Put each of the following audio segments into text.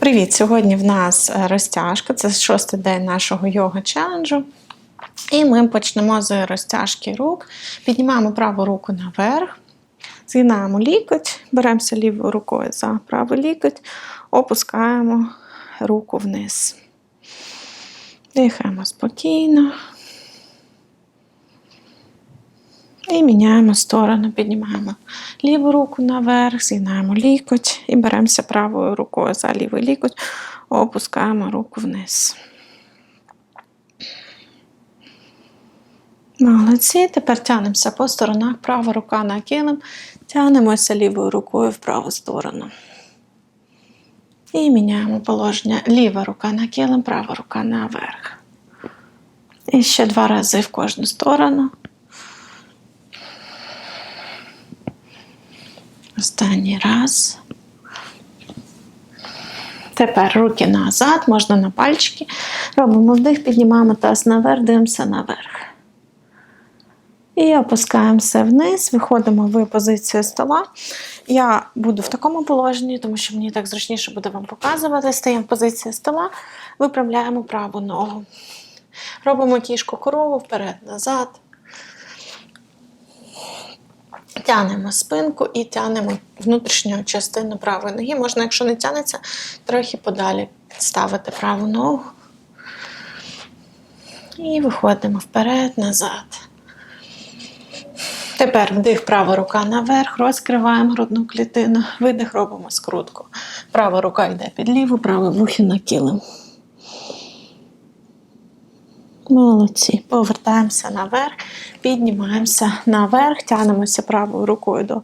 Привіт! Сьогодні в нас е, розтяжка, це шостий день нашого йога челенджу. І ми почнемо з розтяжки рук. Піднімаємо праву руку наверх, згинаємо лікоть, беремося лівою рукою за правий лікоть, опускаємо руку вниз. Дихаємо спокійно. І міняємо сторону, піднімаємо ліву руку наверх, згинаємо лікоть і беремося правою рукою за лівий лікоть, опускаємо руку вниз. Молодці. Тепер тянемося по сторонах, права рука на килим, тянемося лівою рукою в праву сторону. І міняємо положення. Ліва рука на килим, права рука наверх. І ще два рази в кожну сторону. Останній раз. Тепер руки назад, можна на пальчики. Робимо вдих, піднімаємо таз наверх, дивимося наверх. І опускаємося вниз, виходимо в позицію стола. Я буду в такому положенні, тому що мені так зручніше буде вам показувати. Стаємо в позиції стола, виправляємо праву ногу. Робимо кішку корову вперед-назад. Тянемо спинку і тянемо внутрішню частину правої ноги. Можна, якщо не тянеться, трохи подалі ставити праву ногу. І виходимо вперед, назад. Тепер вдих, права рука наверх, розкриваємо грудну клітину, видих, робимо скрутку. Права рука йде під ліву, праве вухо на килим. Молодці. Повертаємося наверх, піднімаємося наверх, тянемося правою рукою до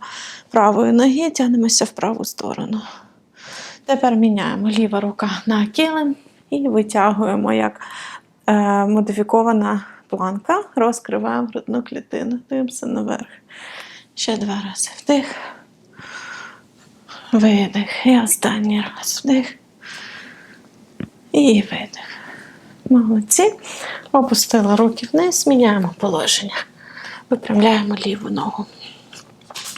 правої ноги, тянемося в праву сторону. Тепер міняємо ліва рука на килим і витягуємо як е, модифікована планка, розкриваємо грудну клітину, дивимося наверх. Ще два рази вдих. Видих. І останній раз вдих. І видих. Молодці. Опустили руки вниз, міняємо положення. Випрямляємо ліву ногу.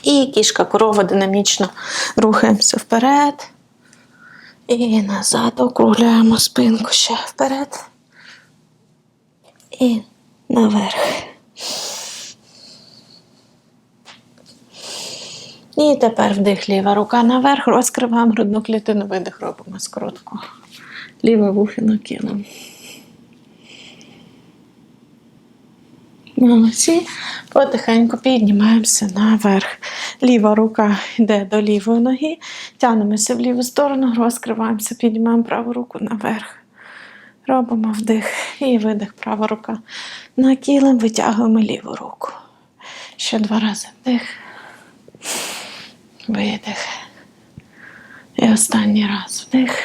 І кішка корова динамічно рухаємося вперед. І назад округляємо спинку ще вперед. І наверх. І тепер вдих ліва рука наверх, розкриваємо грудну клітину, видих, робимо скрутку. Ліве вухо накинемо. Молодці. Потихеньку піднімаємося наверх. Ліва рука йде до лівої ноги, тянемося в ліву сторону, розкриваємося, піднімаємо праву руку наверх. Робимо вдих і видих, права рука на килим, витягуємо ліву руку. Ще два рази вдих. Видих. І останній раз вдих.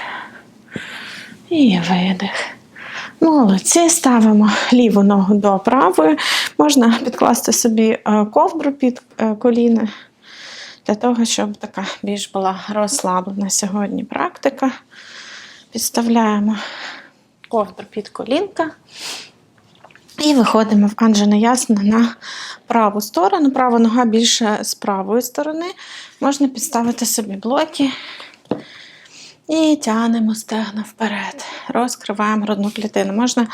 І видих. Молодці, ставимо ліву ногу до правої. Можна підкласти собі е, ковдру під е, коліна, для того, щоб така більш була розслаблена сьогодні практика. Підставляємо ковдру під колінка. І виходимо в Анджена Ясна на праву сторону. Права нога більше з правої сторони. Можна підставити собі блоки. І тягнемо стегна вперед. Розкриваємо грудну клітину. Можна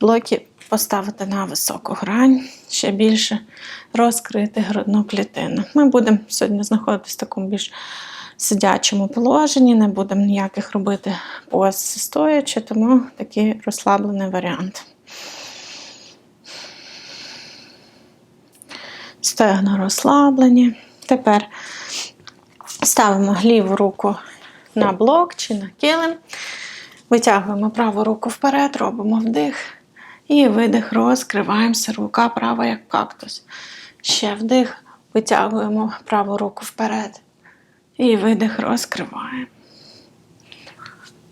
блоки поставити на високу грань, ще більше розкрити грудну клітину. Ми будемо сьогодні знаходитися в такому більш сидячому положенні, не будемо ніяких робити поз стоячи, тому такий розслаблений варіант. Стегна розслаблені. Тепер ставимо ліву руку на блок чи на килим. Витягуємо праву руку вперед, робимо вдих. І видих, розкриваємося, рука права, як кактус. Ще вдих, витягуємо праву руку вперед. І видих, розкриваємо.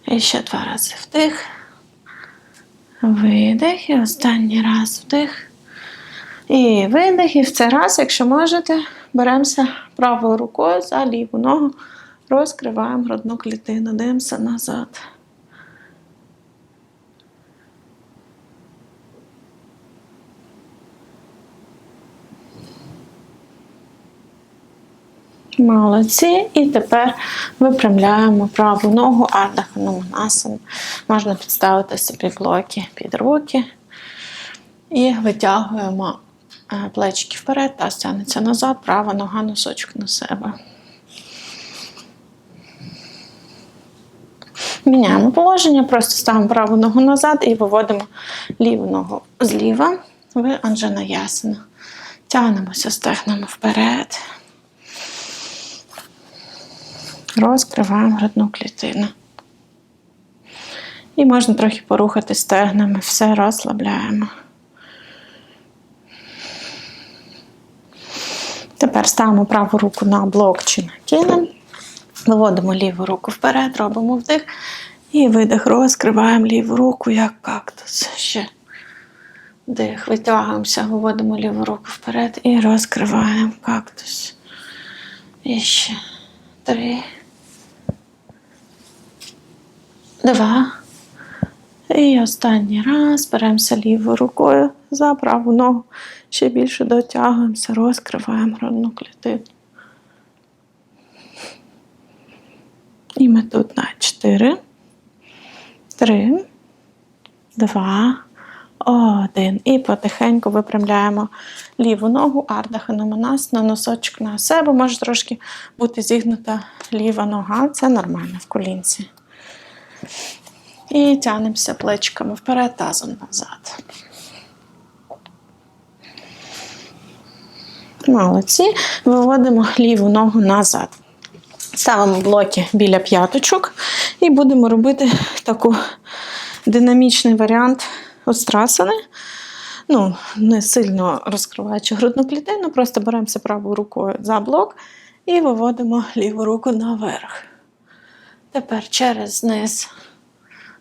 І ще два рази вдих. Видих. І останній раз вдих. І видих. І в цей раз, якщо можете, беремося правою рукою за ліву ногу, розкриваємо грудну клітину, дивимося назад. Молодці. І тепер випрямляємо праву ногу Ардha Hanumanasana. Можна підставити собі блоки під руки. І витягуємо е, плечики вперед, таз тягнеться назад, права нога носочок на себе. Міняємо положення, просто ставимо праву ногу назад і виводимо ліву ногу зліва в Анджана Ясана. Тягнемося стегнемо вперед. Розкриваємо грудну клітину. І можна трохи порухати стегнами, все розслабляємо. Тепер ставимо праву руку на блок чи на килим. Виводимо ліву руку вперед, робимо вдих і видих. Розкриваємо ліву руку, як кактус. Ще вдих. Витягуємося, виводимо ліву руку вперед і розкриваємо кактус. І ще три. Два. І останній раз беремося лівою рукою за праву ногу. Ще більше дотягуємося, розкриваємо грудну клітину. І ми тут на 4, 3, 2, 1. І потихеньку випрямляємо ліву ногу, Ардha Hanumanasana, на носочок на себе. Може трошки бути зігнута ліва нога. Це нормально в колінці. І тягнемося плечиками вперед, тазом назад. Молодці. Виводимо ліву ногу назад. Ставимо блоки біля п'яточок і будемо робити таку динамічний варіант острасани. Ну, не сильно розкриваючи грудну клітину, просто беремося правою рукою за блок і виводимо ліву руку наверх. Тепер через низ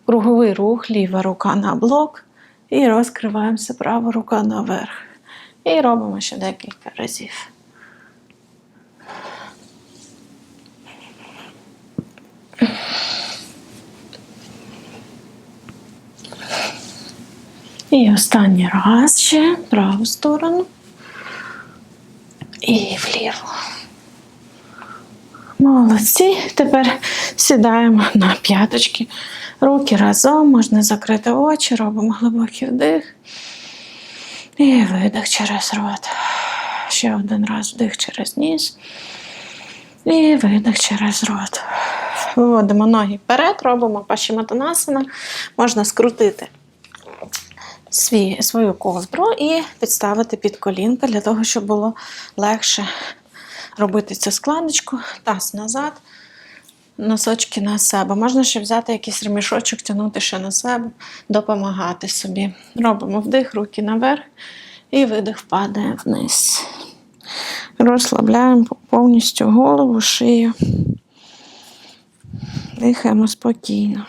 круговий рух, ліва рука на блок, і розкриваємося права рука наверх. І робимо ще декілька разів. І останній раз ще праву сторону і вліво. Молодці. Тепер сідаємо на п'яточки. Руки разом, можна закрити очі, робимо глибокий вдих. І видих через рот. Ще один раз вдих через ніс. І видих через рот. Виводимо ноги вперед, робимо пашіматанасана. Можна скрутити свій, свою ковдру і підставити під колінка для того, щоб було легше робити цю складочку. Таз назад, носочки на себе. Можна ще взяти якийсь ремішочок, тягнути ще на себе, допомагати собі. Робимо вдих, руки наверх, і видих падає вниз. Розслабляємо повністю голову, шию. Дихаємо спокійно.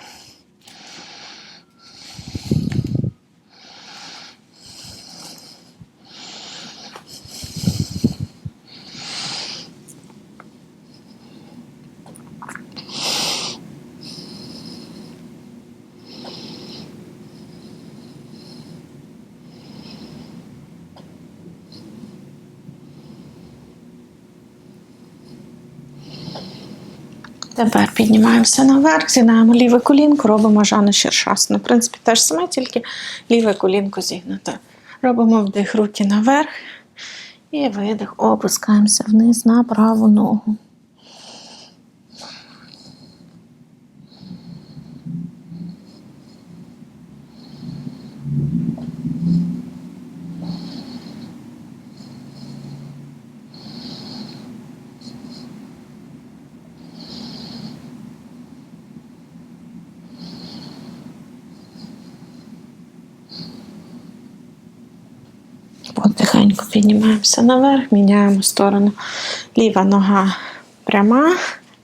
Тепер піднімаємося наверх, зігнаємо ліве колінко, робимо жану ширшасну. В принципі, те ж саме, тільки ліве колінко зігнуте. Робимо вдих руки наверх і видих, опускаємося вниз на праву ногу. Потихеньку піднімаємося наверх, міняємо сторону. Ліва нога пряма,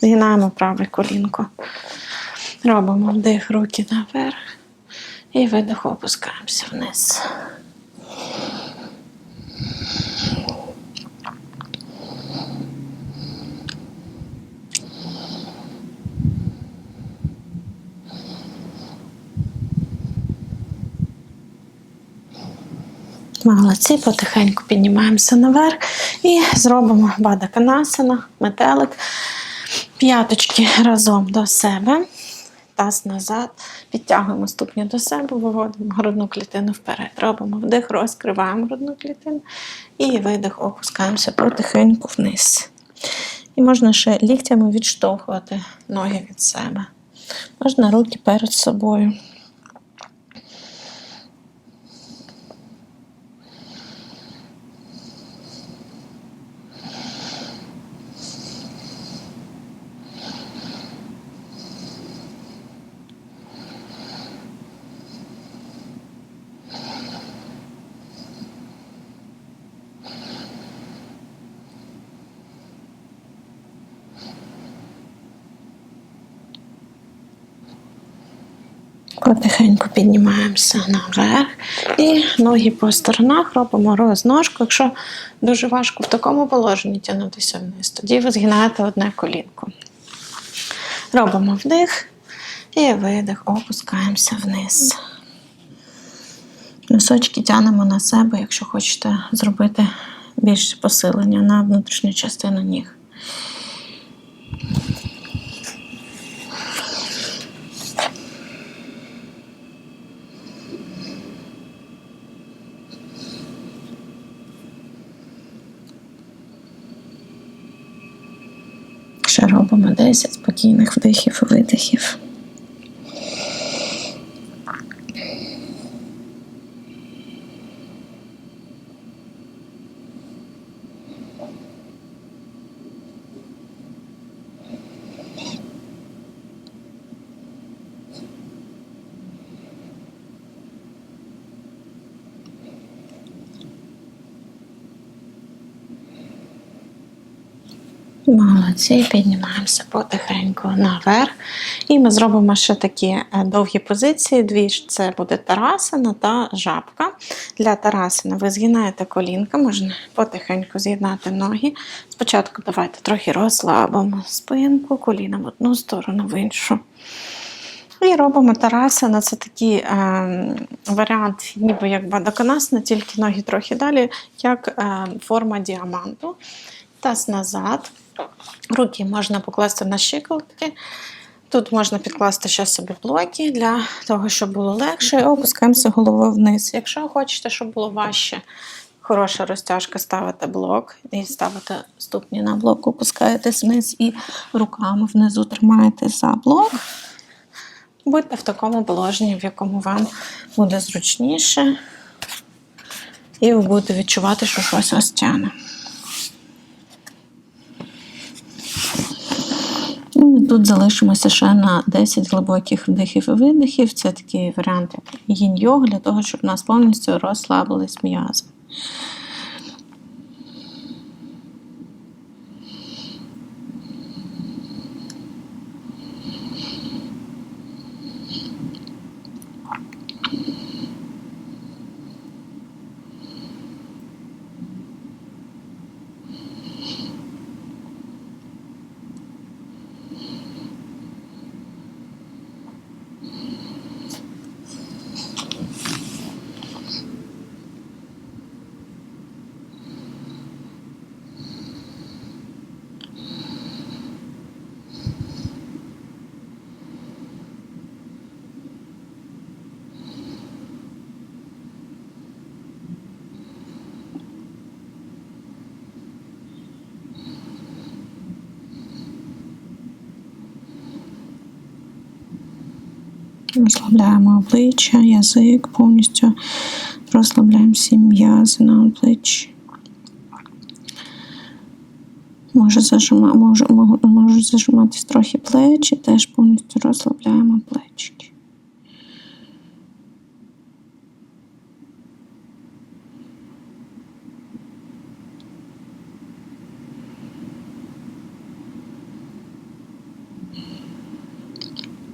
згинаємо праве колінко. Робимо вдих, руки наверх і видих, опускаємося вниз. Молодці, потихеньку піднімаємося наверх і зробимо бадаканасана, метелик. П'яточки разом до себе, таз назад, підтягуємо ступні до себе, виводимо грудну клітину вперед. Робимо вдих, розкриваємо грудну клітину і видих, опускаємося потихеньку вниз. І можна ще ліктями відштовхувати ноги від себе. Можна руки перед собою. Потихеньку піднімаємося наверх і ноги по сторонах робимо розножку. Якщо дуже важко в такому положенні тягнутися вниз, тоді ви згинаєте одне колінко. Робимо вдих і видих, опускаємося вниз. Носочки тянемо на себе, якщо хочете зробити більше посилення на внутрішню частину ніг. Ще робимо 10 спокійних вдихів і видихів. Молодці, піднімаємося потихеньку наверх. І ми зробимо ще такі е, довгі позиції. Дві ж це буде тарасина та жабка. Для тарасина ви згинаєте колінка, можна потихеньку з'єднати ноги. Спочатку давайте трохи розслабимо спинку, коліна в одну сторону, в іншу. І робимо тарасина. Це такий е, варіант, ніби як бадаканасна, тільки ноги трохи далі, як е, форма діаманту. Таз назад. Руки можна покласти на щиколотки. Тут можна підкласти ще собі блоки для того, щоб було легше. Опускаємося головою вниз. Якщо хочете, щоб було важче, хороша розтяжка, ставите блок і ставите ступні на блок, опускаєтесь вниз і руками внизу тримаєте за блок. Будьте в такому положенні, в якому вам буде зручніше, і ви будете відчувати, що щось вас тягне. І ми тут залишимося ще на 10 глибоких вдихів і видихів. Це такий варіант, як гінь-йог, для того, щоб у нас повністю розслабились м'язи. Розслабляємо обличчя, язик повністю розслабляємо всі м'язи на обличчі. Може, зажима, може, можуть може зажиматись трохи плечі, теж повністю розслабляємо плечики.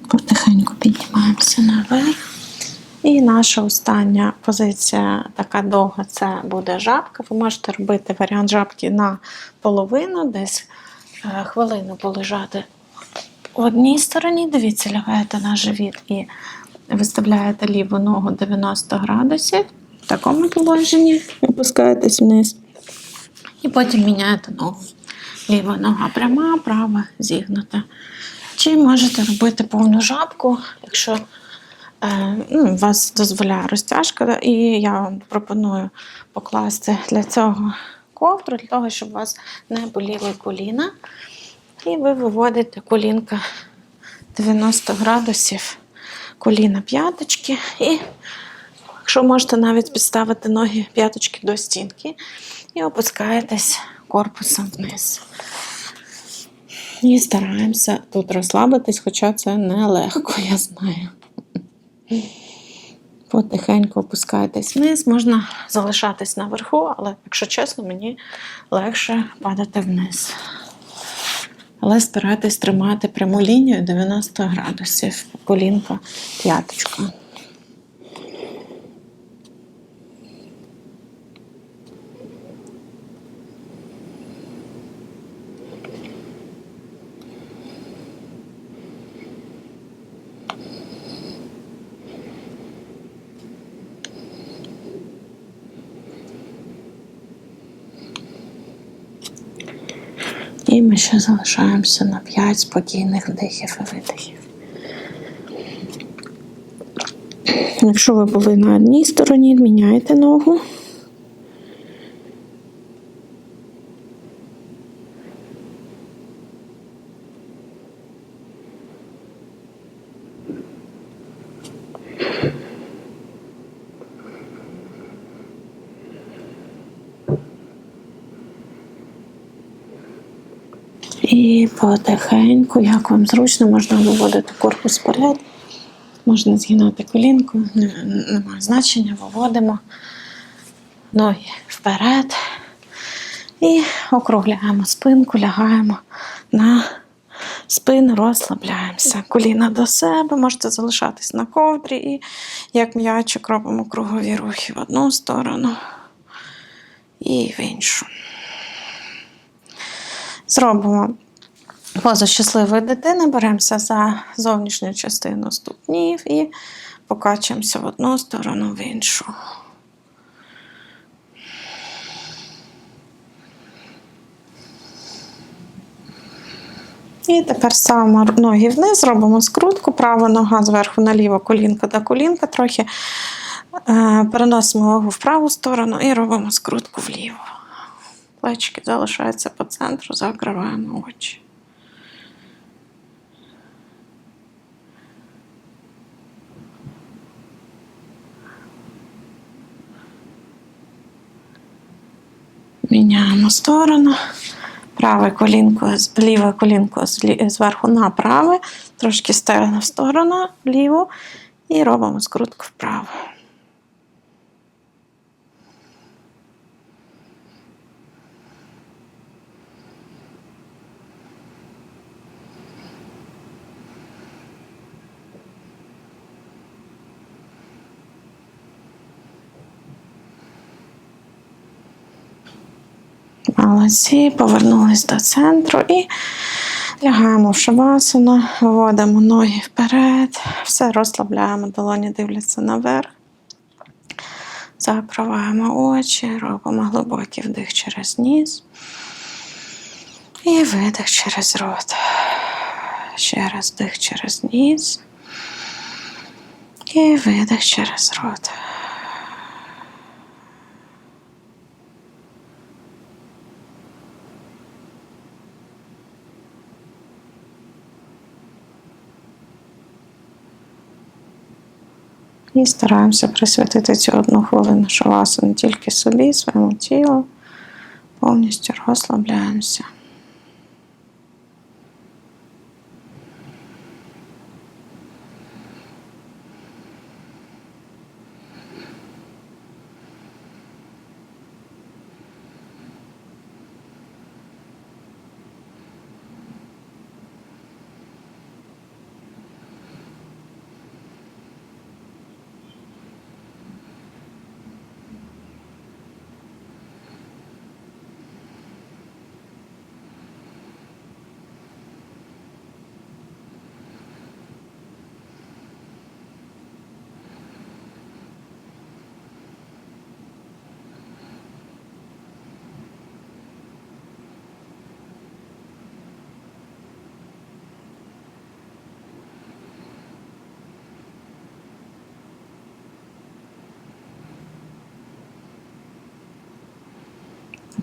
Потихеньку піднімаємося наверх. І наша остання позиція, така довга, це буде жабка. Ви можете робити варіант жабки на половину, десь е, хвилину полежати в одній стороні. Дивіться, лягаєте на живіт і виставляєте ліву ногу 90 градусів. в такому положенні, опускаєтесь вниз. І потім міняєте ногу. Ліва нога пряма, права зігнута. Чи можете робити повну жабку, якщо ну, вас дозволяє розтяжка, і я вам пропоную покласти для цього ковдру, для того, щоб у вас не боліли коліна. І ви виводите колінка 90 градусів, коліна п'яточки. І якщо можете навіть підставити ноги п'яточки до стінки і опускаєтесь корпусом вниз. І стараємося тут розслабитись, хоча це нелегко, я знаю. Потихеньку опускаєтесь вниз, можна залишатись наверху, але, якщо чесно, мені легше падати вниз. Але старайтесь тримати пряму лінію 90 градусів, колінка, п'яточка. І ми ще залишаємося на 5 спокійних вдихів і видихів. Якщо ви були на одній стороні, міняйте ногу. І потихеньку, як вам зручно, можна виводити корпус вперед, можна згинати колінку, немає значення, виводимо ноги вперед і округляємо спинку, лягаємо на спину, розслабляємося. Коліна до себе, можете залишатись на ковдрі і як м'ячик робимо кругові рухи в одну сторону і в іншу. Зробимо позу щасливої дитини, беремося за зовнішню частину ступнів і покачуємося в одну сторону, в іншу. І тепер ставимо ноги вниз, робимо скрутку, права нога зверху наліво, колінка до колінка, трохи е, переносимо ногу в праву сторону і робимо скрутку вліво. Плечики залишаються по центру, закриваємо очі. Міняємо сторону. Праве колінко, ліве колінко зверху на праве, трошки стегна в сторону, вліво, і робимо скрутку вправо. Молодці, повернулись до центру і лягаємо в шавасану, виводимо ноги вперед, все розслабляємо, долоні дивляться наверх. Закриваємо очі, робимо глибокий вдих через ніс і видих через рот. Ще раз вдих через ніс і видих через рот. І стараємося присвятити цю одну хвилину шавасану тільки собі, своєму тілу. Повністю розслабляємося.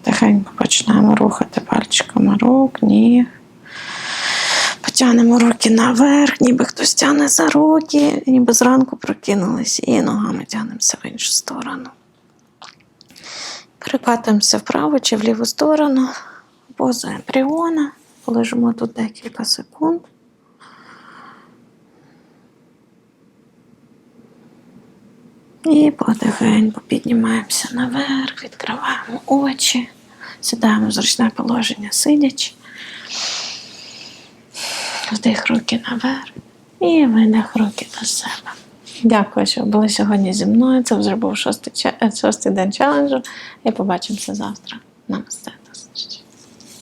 Тихенько почнемо рухати пальчиками рук, ніг. Потягнемо руки наверх, ніби хтось тягне за руки, ніби зранку прокинулись, і ногами тягнемося в іншу сторону. Перекатуємося вправо чи в ліву сторону, поза ембріона, полежимо тут декілька секунд. І потихеньку піднімаємося наверх, відкриваємо очі, сідаємо в зручне положення сидячи. Вдих руки наверх і видих руки до себе. Дякую, що були сьогодні зі мною. Це вже був шостий, е, шостий день челенджу. І побачимося завтра. Намасте.